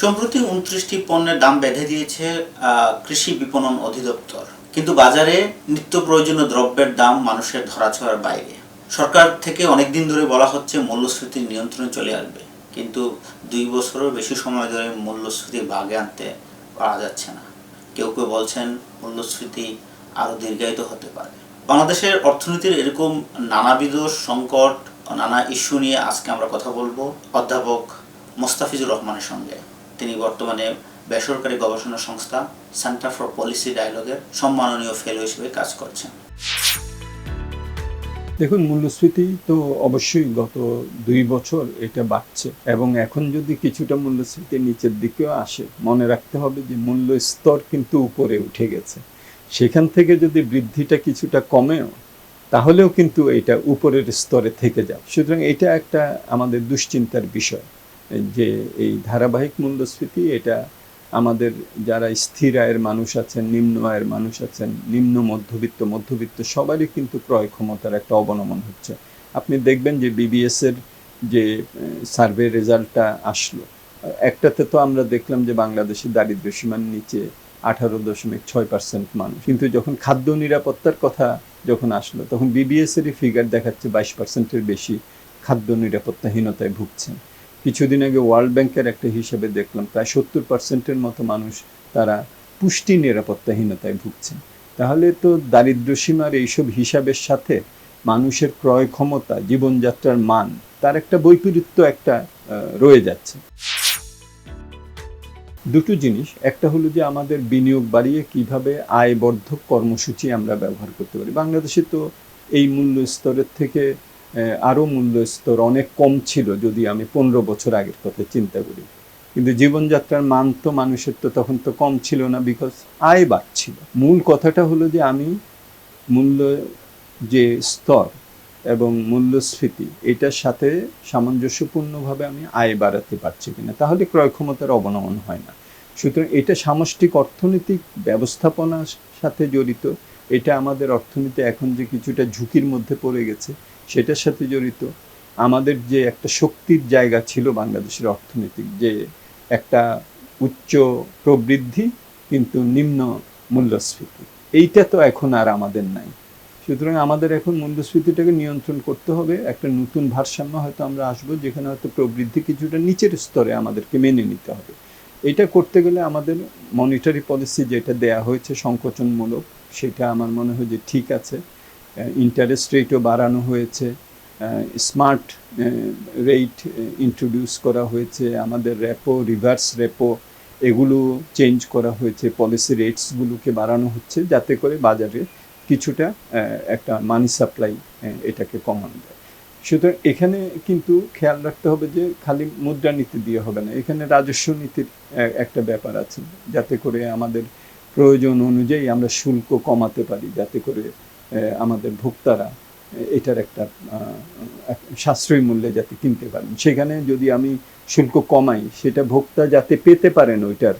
সম্প্রতি উনত্রিশটি পণ্যের দাম বেঁধে দিয়েছে কৃষি বিপণন অধিদপ্তর। কিন্তু বাজারে নিত্য প্রয়োজনীয় দ্রব্যের দাম মানুষের ধরাছোঁয়ার বাইরে। সরকার থেকে অনেকদিন ধরে বলা হচ্ছে মূল্যস্ফীতির নিয়ন্ত্রণে চলে আসবে। কিন্তু দুই বছরের বেশি সময় ধরে মূল্যস্ফীতি ভাগে আনতে পারা যাচ্ছে না। কেউ কেউ বলছেন মূল্যস্ফীতি আরও দীর্ঘায়িত হতে পারে। বাংলাদেশের অর্থনীতির এরকম নানাবিধ সংকট, নানা ইস্যু নিয়ে আজকে আমরা কথা বলব। অধ্যাপক মোস্তাফিজুর রহমানের সঙ্গে। তিনি বর্তমানে বেসরকারি গবেষণা সংস্থা সেন্টার ফর পলিসি ডায়ালগের সম্মাননীয় ফেলো হিসেবে কাজ করছেন। দেখুন, মূল্যস্ফীতি তো অবশ্যই গত দুই বছর এটা বাড়ছে এবং এখন যদি কিছুটা মূল্যস্ফীতি নিচের দিকেও আসে, মনে রাখতে হবে যে মূল্য স্তর কিন্তু উপরে উঠে গেছে। সেখান থেকে যদি বৃদ্ধিটা কিছুটা কমেও, তাহলেও কিন্তু এটা উপরের স্তরে থেকে যাবে। সুতরাং এটা একটা আমাদের দুশ্চিন্তার বিষয়। যে এই ধারাবাহিক মূল্যস্ফীতি, এটা আমাদের যারা স্থির আয়ের মানুষ আছেন, নিম্ন আয়ের মানুষ আছেন, নিম্ন মধ্যবিত্ত মধ্যবিত্ত, সবারই কিন্তু ক্রয় ক্ষমতার একটা অবনমন হচ্ছে। আপনি দেখবেন যে বিবিএস এর যে সার্ভে রেজাল্টটা আসলো। একটাতে তো আমরা দেখলাম যে বাংলাদেশের দারিদ্র্য সীমার নিচে আঠারো দশমিক ছয় পার্সেন্ট মানুষ। কিন্তু যখন খাদ্য নিরাপত্তার কথা যখন আসলো, তখন বিবিএস এরই ফিগার দেখাচ্ছে বাইশ পার্সেন্টের বেশি খাদ্য নিরাপত্তাহীনতায় ভুগছেন। কিছুদিন আগে ওয়ার্ল্ড ব্যাংকের একটা হিসেবে দেখলাম, প্রায় সত্তর পার্সেন্টের মতো মানুষ তারা পুষ্টি নিরাপত্তাহীনতায় ভুগছেন। তাহলে তো দারিদ্র সীমার এইসব হিসাবের সাথে মানুষের ক্রয় ক্ষমতা, জীবনযাত্রার মান, তার একটা বৈপরীত্য একটা রয়ে যাচ্ছে। দুটো জিনিস, একটা হলো যে আমাদের বিনিয়োগ বাড়িয়ে কীভাবে আয়বর্ধক কর্মসূচি আমরা ব্যবহার করতে পারি। বাংলাদেশে তো এই মূল্য স্তরের থেকে আহ, আরও মূল্য স্তর অনেক কম ছিল যদি আমি পনেরো বছর আগের কথা চিন্তা করি। কিন্তু জীবনযাত্রার মান তো মানুষের তো তখন তো কম ছিল না বিকজ আয় বাড়ছিল। মূল কথাটা হলো যে আমি মূল্য যে স্তর এবং মূল্যস্ফীতি এটার সাথে সামঞ্জস্যপূর্ণভাবে আমি আয় বাড়াতে পারছি কিনা তাহলে ক্রয় ক্ষমতার অবনমন হয় না। সুতরাং এটা সামষ্টিক অর্থনৈতিক ব্যবস্থাপনার সাথে জড়িত এটা আমাদের অর্থনীতি এখন যে কিছুটা ঝুঁকির মধ্যে পড়ে গেছে সেটার সাথে জড়িত। আমাদের যে একটা শক্তির জায়গা ছিল বাংলাদেশের অর্থনৈতিক, যে একটা উচ্চ প্রবৃদ্ধি কিন্তু নিম্ন মূল্যস্ফীতি। এইটা তো এখন আর আমাদের নাই। সুতরাং আমাদের এখন মূল্যস্ফীতিটাকে নিয়ন্ত্রণ করতে হবে। একটা নতুন ভারসাম্য হয়তো আমরা আসব, যেখানে হয়তো প্রবৃদ্ধি কিছুটা নিচের স্তরে আমাদেরকে মেনে নিতে হবে। এটা করতে গেলে আমাদের মনিটারি পলিসি যেটা দেয়া হয়েছে সংকোচনমূলক, সেটা আমার মনে হয় যে ঠিক আছে। ইন্টারেস্ট রেটও বাড়ানো হয়েছে স্মার্ট রেট ইন্ট্রোডিউস করা হয়েছে, আমাদের রেপো রিভার্স রেপো এগুলো চেঞ্জ করা হয়েছে পলিসি রেটসগুলোকে বাড়ানো হচ্ছে, যাতে করে বাজারে কিছুটা একটা মানি সাপ্লাই এটাকে কমানো যায়। সুতরাং এখানে কিন্তু খেয়াল রাখতে হবে যে খালি মুদ্রানীতি দিয়ে হবে না, এখানে রাজস্ব নীতির একটা ব্যাপার আছে, যাতে করে আমাদের প্রয়োজন অনুযায়ী আমরা শুল্ক কমাতে পারি, যাতে করে আমাদের ভোক্তারা এটার একটা সাশ্রয়ী মূল্যে যাতে কিনতে পারেন। সেখানে যদি আমি শুল্ক কমাই, সেটা ভোক্তা যাতে পেতে পারেন ওইটার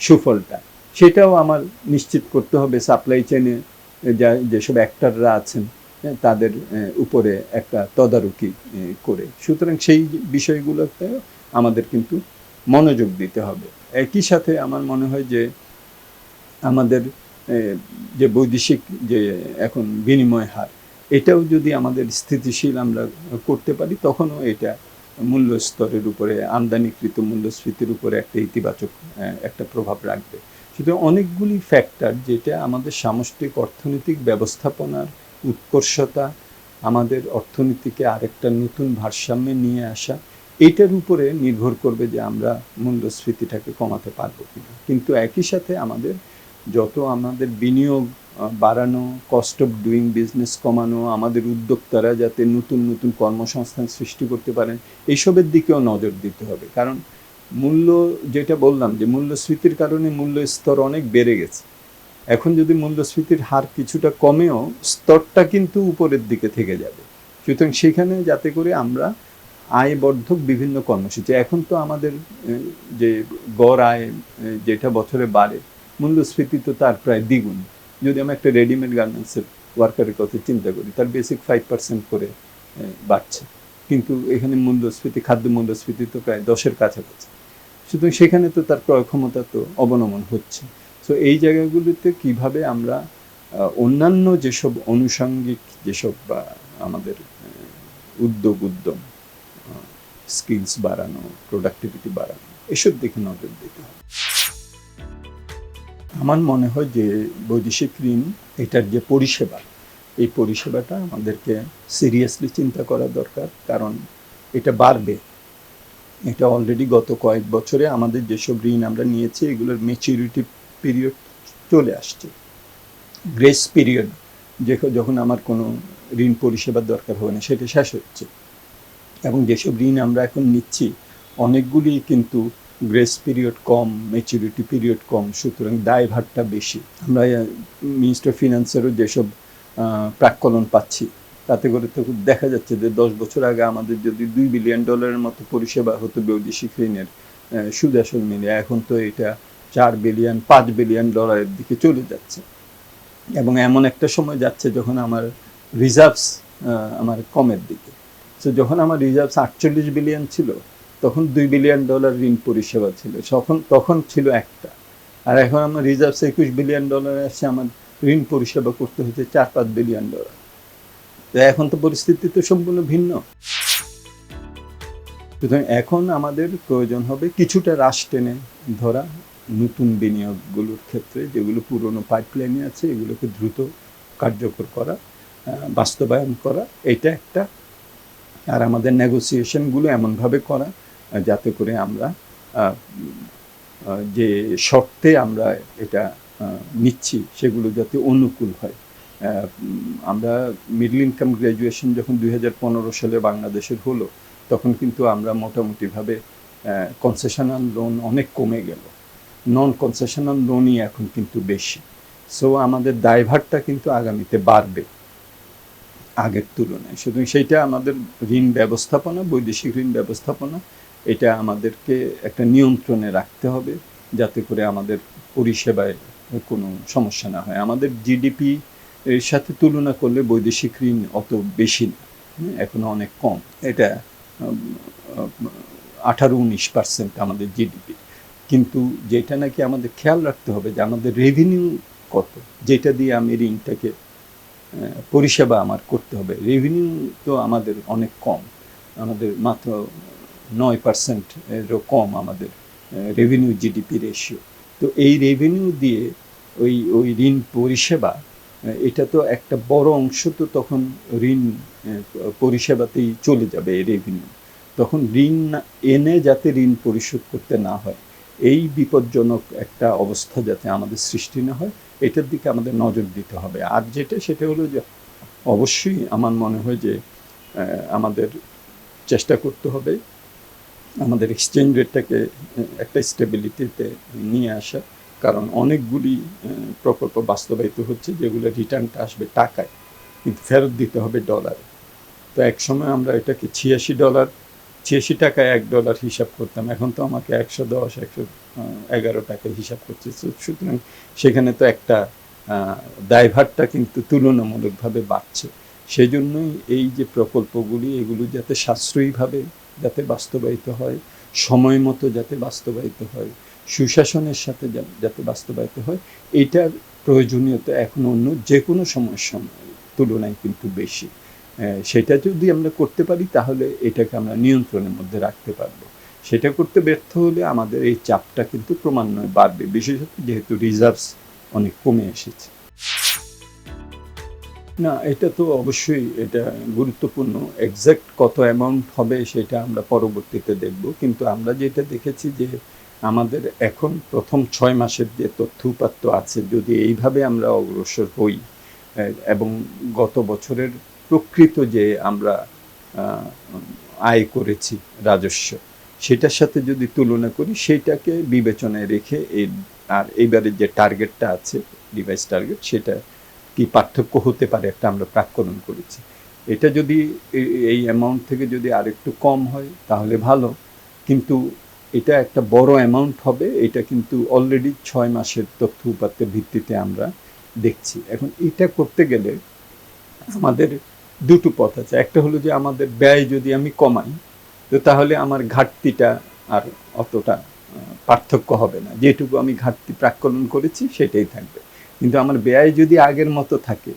সুফলটা, সেটাও আমার নিশ্চিত করতে হবে সাপ্লাই চেনে যা, যেসব অ্যাক্টাররা আছেন তাদের উপরে একটা তদারকি করে। সুতরাং সেই বিষয়গুলোতে আমাদের কিন্তু মনোযোগ দিতে হবে। একই সাথে আমার মনে হয় যে আমাদের যে বৈদেশিক, যে এখন বিনিময় হার, এটাও যদি আমাদের স্থিতিশীল আমরা করতে পারি, তখনও এটা মূল্য স্তরের উপরে, আমদানিকৃত মূল্যস্ফীতির উপরে একটা ইতিবাচক একটা প্রভাব রাখবে। সুতরাং অনেকগুলি ফ্যাক্টর যেটা আমাদের সামষ্টিক অর্থনৈতিক ব্যবস্থাপনার উৎকর্ষতা, আমাদের অর্থনীতিকে আরেকটা নতুন ভারসাম্যে নিয়ে আসা, এটার উপরে নির্ভর করবে যে আমরা মূল্যস্ফীতিটাকে কমাতে পারব কিনা। কিন্তু একই সাথে আমাদের যত আমাদের বিনিয়োগ বাড়ানো কস্ট অফ ডুইং বিজনেস কমানো, আমাদের উদ্যোক্তারা যাতে নতুন নতুন কর্মসংস্থান সৃষ্টি করতে পারেন, এইসবের দিকেও নজর দিতে হবে। কারণ মূল্য যেটা বললাম যে মূল্যস্ফীতির কারণে মূল্য স্তর অনেক বেড়ে গেছে। এখন যদি মূল্যস্ফীতির হার কিছুটা কমেও, স্তরটা কিন্তু উপরের দিকে থেকে যাবে। সুতরাং সেখানে যাতে করে আমরা আয়বর্ধক বিভিন্ন কর্মসূচি, এখন তো আমাদের যে গড় আয় যেটা বছরে বাড়ে মূল্যস্ফীতি তো তার প্রায় দ্বিগুণ। যদি আমি একটা রেডিমেড গার্মেন্টসের ওয়ার্কারের কথা চিন্তা করি, তার বেসিক ফাইভ পার্সেন্ট করে বাড়ছে। কিন্তু এখানে মূল্যস্ফীতি, খাদ্য মূল্যস্ফীতি তো প্রায় দশের কাছাকাছি। সুতরাং সেখানে তো তার ক্রয় ক্ষমতা তো অবনমন হচ্ছে। তো এই জায়গাগুলিতে কীভাবে আমরা অন্যান্য যেসব অনুষঙ্গিক যেসব, বা, আমাদের উদ্যোগ, উদ্যম স্কিলস বাড়ানো প্রোডাক্টিভিটি বাড়ানো, এসব দিকে নজর দিতে হবে। আমার মনে হয় যে বৈদেশিক ঋণ, এটার যে পরিষেবা, এই পরিষেবাটা আমাদেরকে সিরিয়াসলি চিন্তা করা দরকার, কারণ এটা বাড়বে। এটা অলরেডি গত কয়েক বছরে আমাদের যেসব ঋণ আমরা নিয়েছি, এগুলোর মেচুরিটি পিরিয়ড চলে আসছে। গ্রেস পিরিয়ড যে যখন আমার কোনো ঋণ পরিষেবার দরকার হবে না, সেটা শেষ হচ্ছে। এবং যেসব ঋণ আমরা এখন নিচ্ছি অনেকগুলি কিন্তু গ্রেস পিরিয়ড কম মেচুরিটি পিরিয়ড কম, সুতরাং দায়ভারটা বেশি। আমরা মিনিস্টার ফিনান্সেরও যেসব প্রাক্কলন পাচ্ছি, তাতে করে তো দেখা যাচ্ছে যে দশ বছর আগে আমাদের যদি দুই বিলিয়ন ডলারের মতো পরিষেবা হতো বৈদেশিক ঋণের সুদ আসল মিলে এখন তো এটা চার বিলিয়ন পাঁচ বিলিয়ন ডলারের দিকে চলে যাচ্ছে। এবং এমন একটা সময় যাচ্ছে যখন আমার রিজার্ভস আমার কমের দিকে। তো যখন আমার রিজার্ভস আটচল্লিশ বিলিয়ন ছিল তখন দুই বিলিয়ন ডলার ঋণ পরিষেবা ছিল। তখন তখন ছিল একটা। আর এখন আমার রিজার্ভস একুশ বিলিয়ন ডলার আসছে আমার ঋণ পরিষেবা করতে হচ্ছে চার পাঁচ বিলিয়ন ডলার। তো এখন তো পরিস্থিতি তো সম্পূর্ণ ভিন্ন। সুতরাং এখন আমাদের প্রয়োজন হবে কিছুটা রাশ টেনে ধরা নতুন বিনিয়োগগুলোর ক্ষেত্রে, যেগুলো পুরনো পাইপলাইনে আছে, এগুলোকে দ্রুত কার্যকর করা বাস্তবায়ন করা। এটা একটা। আর আমাদের নেগোসিয়েশনগুলো এমনভাবে করা যাতে করে আমরা যে শর্তে আমরা এটা নিচ্ছি সেগুলো যাতে অনুকূল হয়। আমরা মিডল ইনকাম গ্র্যাজুয়েশন যখন দুই হাজার পনেরো সালে বাংলাদেশের হলো, তখন কিন্তু আমরা মোটামুটিভাবে কনসেশনাল লোন অনেক কমে গেল। নন কনসেশনাল লোনই এখন কিন্তু বেশি। সো আমাদের দায়ভারটা কিন্তু আগামীতে বাড়বে, আগের তুলনায়। শুধু সেইটা আমাদের ঋণ ব্যবস্থাপনা, বৈদেশিক ঋণ ব্যবস্থাপনা এটা আমাদেরকে একটা নিয়ন্ত্রণে রাখতে হবে যাতে করে আমাদের পরিষেবায় কোনো সমস্যা না হয়। আমাদের জিডিপি এর সাথে তুলনা করলে বৈদেশিক ঋণ অত বেশি না হুম, এখনও অনেক কম। এটা আঠারো উনিশ পার্সেন্ট আমাদের জিডিপি কিন্তু যেটা নাকি আমাদের খেয়াল রাখতে হবে যে আমাদের রেভিনিউ কত যেটা দিয়ে আমি ঋণটাকে পরিষেবা আমার করতে হবে। রেভিনিউ তো আমাদের অনেক কম। আমাদের মাত্র নয় পার্সেন্ট এরও কম আমাদের রেভিনিউ জিডিপি রেশিও তো এই রেভিনিউ দিয়ে ওই ওই ঋণ পরিষেবা এটা তো একটা বড় অংশ তো তখন ঋণ পরিষেবাতেই চলে যাবে এই রেভিনিউ তখন ঋণ এনে যাতে ঋণ পরিশোধ করতে না হয়, এই বিপজ্জনক একটা অবস্থা যাতে আমাদের সৃষ্টি না হয়, এটার দিকে আমাদের নজর দিতে হবে। আর যেটা, সেটা হলো যে, অবশ্যই আমার মনে হয় যে আমাদের চেষ্টা করতে হবে আমাদের এক্সচেঞ্জ রেটটাকে একটা স্টেবিলিটিতে নিয়ে আসা। কারণ অনেকগুলি প্রকল্প বাস্তবায়িত হচ্ছে যেগুলো রিটার্নটা আসবে টাকায়, কিন্তু ফেরত দিতে হবে ডলারে তো এক সময় আমরা এটাকে ছিয়াশি ডলার ছিয়াশি টাকায় এক ডলার হিসাব করতাম। এখন তো আমাকে একশো দশ, একশো এগারো টাকায় হিসাব করছে। সুতরাং সেখানে তো একটা দায়ভারটা কিন্তু তুলনামূলকভাবে বাড়ছে। সেই জন্যই এই যে প্রকল্পগুলি, এগুলো যাতে সাশ্রয়ীভাবে যাতে বাস্তবায়িত হয়, সময় মতো যাতে বাস্তবায়িত হয়, সুশাসনের সাথে যাতে বাস্তবায়িত হয়, এটার প্রয়োজনীয়তা এখন অন্য যে কোনো সময়ের সময় তুলনায় কিন্তু বেশি। সেটা যদি আমরা করতে পারি, তাহলে এটাকে আমরা নিয়ন্ত্রণের মধ্যে রাখতে পারব। সেটা করতে ব্যর্থ হলে আমাদের এই চাপটা কিন্তু ক্রমান্বয়ে বাড়বে, বিশেষত যেহেতু রিজার্ভস অনেক কমে এসেছে। না, এটা তো অবশ্যই এটা গুরুত্বপূর্ণ। এক্স্যাক্ট কত অ্যামাউন্ট হবে সেটা আমরা পরবর্তীতে দেখব। কিন্তু আমরা যেটা দেখেছি যে আমাদের এখন প্রথম ছয় মাসের যে তথ্য উপাত্ত আছে, যদি এইভাবে আমরা অগ্রসর হই এবং গত বছরের প্রকৃত যে আমরা আয় করেছি, রাজস্ব, সেটার সাথে যদি তুলনা করি সেইটাকে বিবেচনায় রেখে এই আর এইবারের যে টার্গেটটা আছে ডিভাইস টার্গেট সেটা কি পার্থক্য হতে পারে একটা আমরা প্রাক্কলন করেছি। এটা যদি এই অ্যামাউন্ট থেকে যদি আরেকটু কম হয়, তাহলে ভালো। কিন্তু এটা একটা বড় অ্যামাউন্ট হবে, এটা কিন্তু অলরেডি ছয় মাসের তথ্য উপাত্তের ভিত্তিতে আমরা দেখছি। এখন এটা করতে গেলে আমাদের দুটো পথ আছে। একটা হলো যে আমাদের ব্যয় যদি আমি কমাই, তো তাহলে আমার ঘাটতিটা আর অতটা পার্থক্য হবে না। যেটুকু আমি ঘাটতি প্রাক্কলন করেছি, সেটাই থাকবে। কিন্তু আমার ব্যয় যদি আগের মতো থাকে,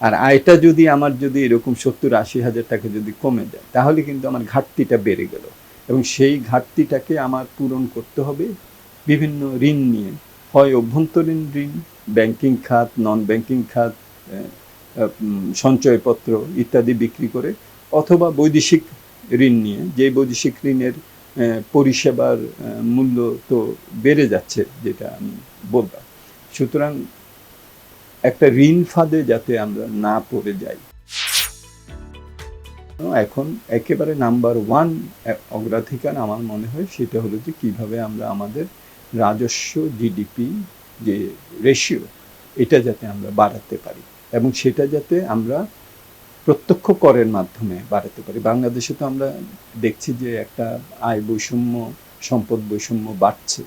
আর আয়টা যদি আমার যদি এরকম সত্তর আশি হাজার টাকা যদি কমে যায়, তাহলে কিন্তু আমার ঘাটতিটা বেড়ে গেল। এবং সেই ঘাটতিটাকে আমার পূরণ করতে হবে। বিভিন্ন ঋণ নিয়ে হয় অভ্যন্তরীণ ঋণ, ব্যাংকিং খাত নন ব্যাংকিং খাত সঞ্চয়পত্র ইত্যাদি বিক্রি করে, অথবা বৈদেশিক ঋণ নিয়ে। যে বৈদেশিক ঋণের পরিষেবার মূল্য তো বেড়ে যাচ্ছে, যেটা আমি বললাম। সুতরাং একটা ঋণ ফাঁদে যাতে আমরা না পড়ে যাই। এখন একেবারে নাম্বার ওয়ান অগ্রাধিকার আমার মনে হয় সেটা হলো যে কীভাবে আমরা আমাদের রাজস্ব জিডিপি যে রেশিও এটা যাতে আমরা বাড়াতে পারি এবং সেটা যাতে আমরা প্রত্যক্ষ করের মাধ্যমে বাড়াতে পারি। বাংলাদেশে তো আমরা দেখছি যে একটা আয় বৈষম্য, সম্পদ বৈষম্য বাড়ছে।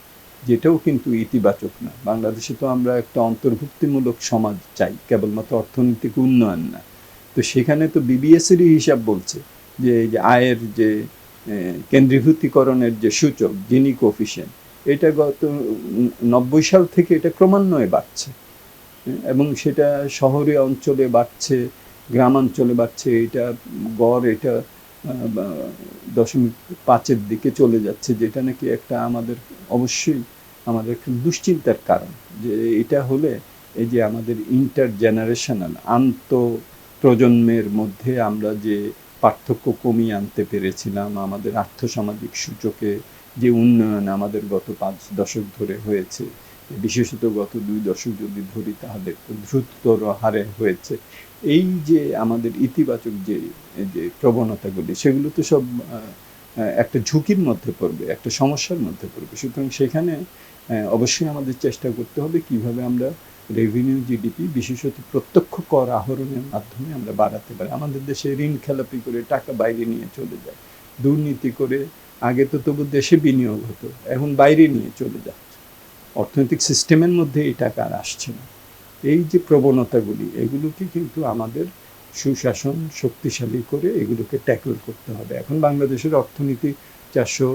যেটাও কিন্তু ইতিবাচক না। বাংলাদেশে তো আমরা একটা অন্তর্ভুক্তিমূলক সমাজ চাই, কেবলমাত্র অর্থনৈতিক উন্নয়ন না। তো সেখানে তো বিবিএসেরই হিসাব বলছে যে যে আয়ের যে কেন্দ্রীভূতিকরণের যে সূচক জিনি কোফিসিয়েন্ট এটা গত নব্বই সাল থেকে এটা ক্রমান্বয়ে বাড়ছে। এবং সেটা শহরে অঞ্চলে বাড়ছে, গ্রামাঞ্চলে বাড়ছে, এটা গড়, এটা দশমিক পাঁচের দিকে চলে যাচ্ছে, যেটা নাকি একটা আমাদের অবশ্যই আমাদের দুশ্চিন্তার কারণ, যে এটা হলে এই যে আমাদের ইন্টার জেনারেশনাল আন্ত প্রজন্মের মধ্যে আমরা যে পার্থক্য কমিয়ে আনতে পেরেছিলাম, আমাদের আর্থসামাজিক সূচকে যে উন্নয়ন আমাদের গত পাঁচ দশক ধরে হয়েছে বিশেষত গত দুই দশক যদি ধরি, তাহলে দ্রুততর হারে হয়েছে। এই যে আমাদের ইতিবাচক যে যে প্রবণতাগুলি, সেগুলো তো সব একটা ঝুঁকির মধ্যে পড়বে, একটা সমস্যার মধ্যে পড়বে। সুতরাং সেখানে অবশ্যই আমাদের চেষ্টা করতে হবে কীভাবে আমরা রেভিনিউ জিডিপি বিশেষত প্রত্যক্ষ কর আহরণের মাধ্যমে আমরা বাড়াতে পারি। আমাদের দেশে ঋণ খেলাপি করে টাকা বাইরে নিয়ে চলে যায়। দুর্নীতি করে, আগে তো তবু দেশে বিনিয়োগ হতো, এখন বাইরে নিয়ে চলে যাচ্ছে অর্থনৈতিক সিস্টেমের মধ্যে এই টাকা আর আসছে না। এই যে প্রবণতাগুলি, এগুলোকে কিন্তু আমাদের সুশাসন শক্তিশালী করে এগুলোকে ট্যাকল করতে হবে। এখন বাংলাদেশের অর্থনীতি চারশো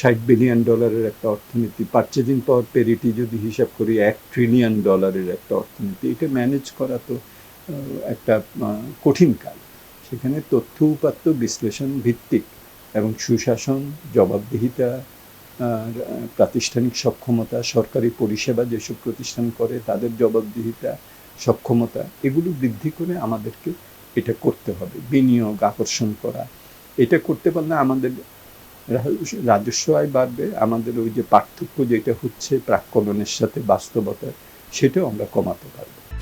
ষাট বিলিয়ন ডলারের একটা অর্থনীতি, পার্চেজিং পাওয়ার পেরিটি যদি হিসাব করি, এক ট্রিলিয়ন ডলারের একটা অর্থনীতি। এটা ম্যানেজ করা তো একটা কঠিন কাজ। সেখানে তথ্য উপাত্ত বিশ্লেষণ ভিত্তিক এবং সুশাসন, জবাবদিহিতা প্রাতিষ্ঠানিক সক্ষমতা, সরকারি পরিষেবা যেসব প্রতিষ্ঠান করে, তাদের জবাবদিহিতা, সক্ষমতা, এগুলো বৃদ্ধি করে আমাদেরকে এটা করতে হবে। বিনিয়োগ, আকর্ষণ করা। এটা করতে পারলে আমাদের রাজস্ব- আয় বাড়বে, আমাদের ওই যে পার্থক্য যেটা হচ্ছে প্রাক্কলনের সাথে বাস্তবতার, সেটাও আমরা কমাতে পারব।